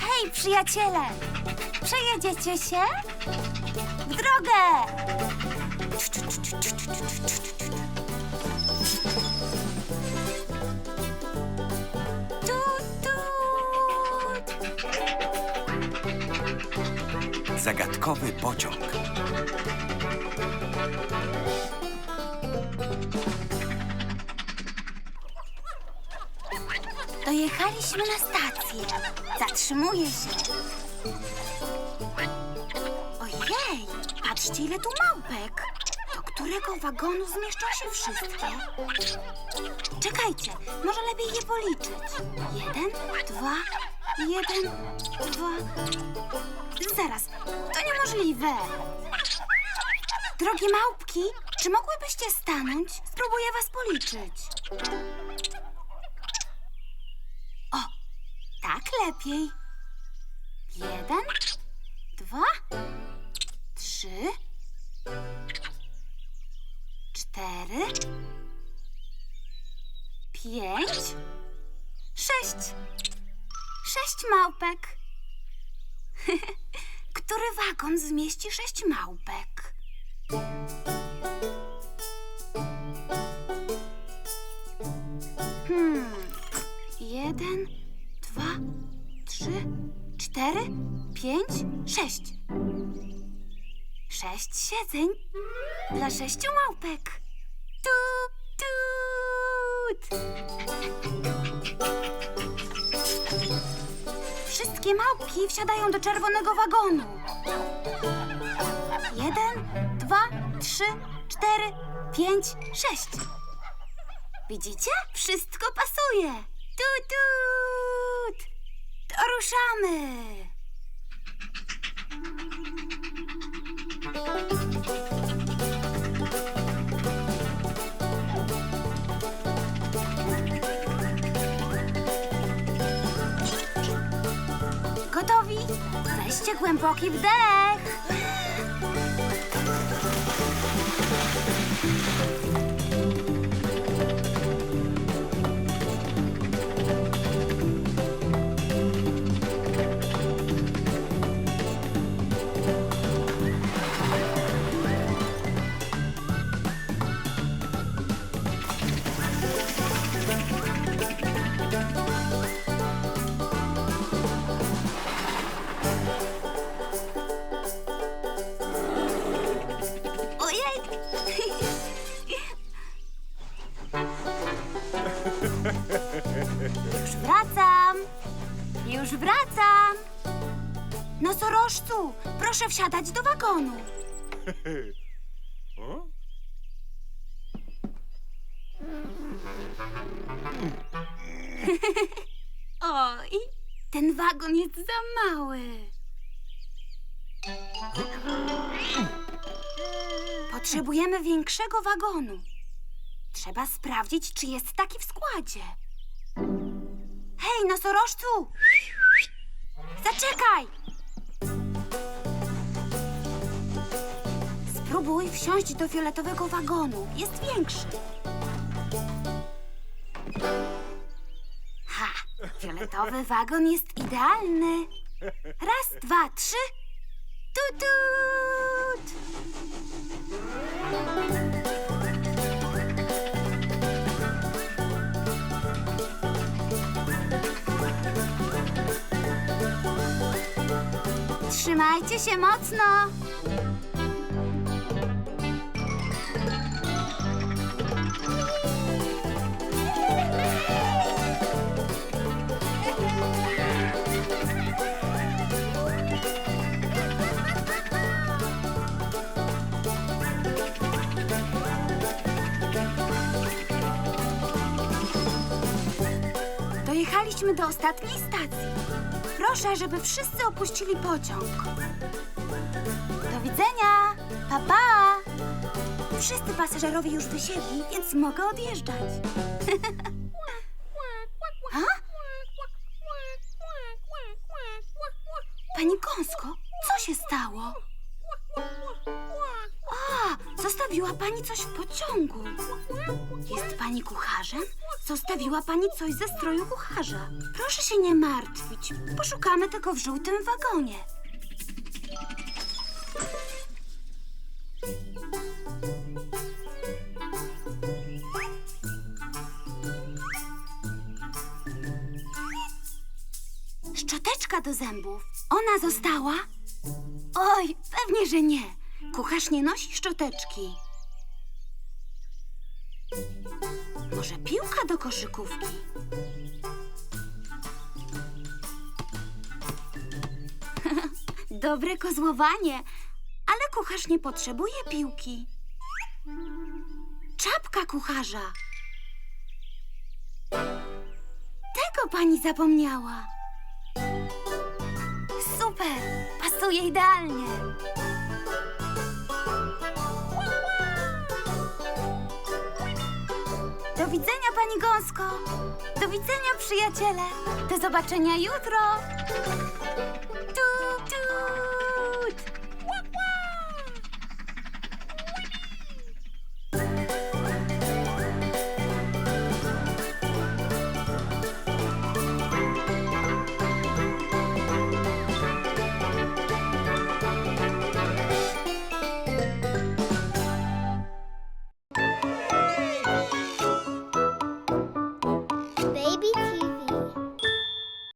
Hej, przyjaciele! Przejedziecie się? W drogę! Zagadkowy pociąg. Dojechaliśmy na stację. Zatrzymuję się. Ojej, patrzcie ile tu małpek. Do którego wagonu zmieszczą się wszystkie? Czekajcie, może lepiej je policzyć. Jeden, dwa, jeden, dwa. Zaraz, to niemożliwe. Drogie małpki, czy mogłybyście stanąć? Spróbuję was policzyć. Tak lepiej. Jeden, dwa, trzy, cztery, pięć, sześć. Sześć małpek. Który wagon zmieści sześć małpek? Cztery, pięć, sześć. Sześć siedzeń dla sześciu małpek. Tut, tut. Wszystkie małpki wsiadają do czerwonego wagonu. Jeden, dwa, trzy, cztery, pięć, sześć. Widzicie? Wszystko pasuje. Tut, tut. Ruszamy. Gotowi? Weźcie głęboki wdech. Nosorożcu, proszę wsiadać do wagonu. Oj, ten wagon jest za mały. Potrzebujemy większego wagonu. Trzeba sprawdzić, czy jest taki w składzie. Hej, nosorożcu! Zaczekaj! Spróbuj wsiąść do fioletowego wagonu. Jest większy. Ha! Fioletowy wagon jest idealny. Raz, dwa, trzy. Tutut! Trzymajcie się mocno! Dojechaliśmy do ostatniej stacji. Proszę, żeby wszyscy opuścili pociąg. Do widzenia! Pa, pa! Wszyscy pasażerowie już wysiedli, więc mogę odjeżdżać. A? Pani Gąsko, co się stało? Zostawiła pani coś w pociągu. Jest pani kucharzem? Zostawiła pani coś ze stroju kucharza. Proszę się nie martwić. Poszukamy tego w żółtym wagonie. Szczoteczka do zębów. Ona została? Oj, pewnie, że nie. Kucharz nie nosi szczoteczki. Może piłka do koszykówki? Dobre kozłowanie, ale kucharz nie potrzebuje piłki. Czapka kucharza. Tego pani zapomniała. Super, pasuje idealnie. Do widzenia, pani Gąsko. Do widzenia, przyjaciele. Do zobaczenia jutro.